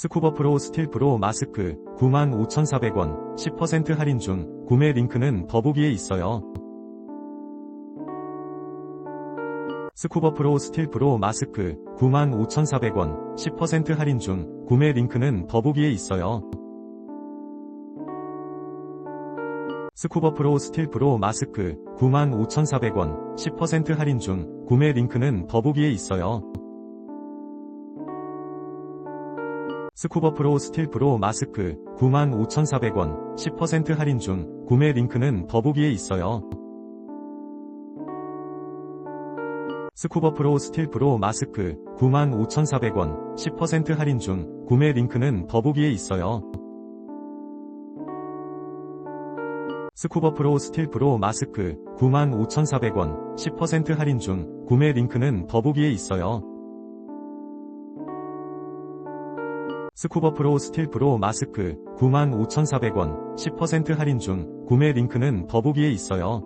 스쿠버 프로 스틸 프로 마스크 95,400원 10% 할인 중 구매 링크는 더보기에 있어요. 스쿠버 프로 스틸 프로 마스크 95,400원 10% 할인 중 구매 링크는 더보기에 있어요. 스쿠버 프로 스틸 프로 마스크 95,400원 10% 할인 중 구매 링크는 더보기에 있어요. 스쿠버 프로 스틸 프로 마스크 95,400원 10% 할인 중 구매 링크는 더보기에 있어요. 스쿠버 프로 스틸 프로 마스크 95,400원 10% 할인 중 구매 링크는 더보기에 있어요. 스쿠버 프로 스틸 프로 마스크 95,400원 10% 할인 중 구매 링크는 더보기에 있어요. 스쿠버 프로 스틸 프로 마스크 95,400원 10% 할인 중 구매 링크는 더보기에 있어요.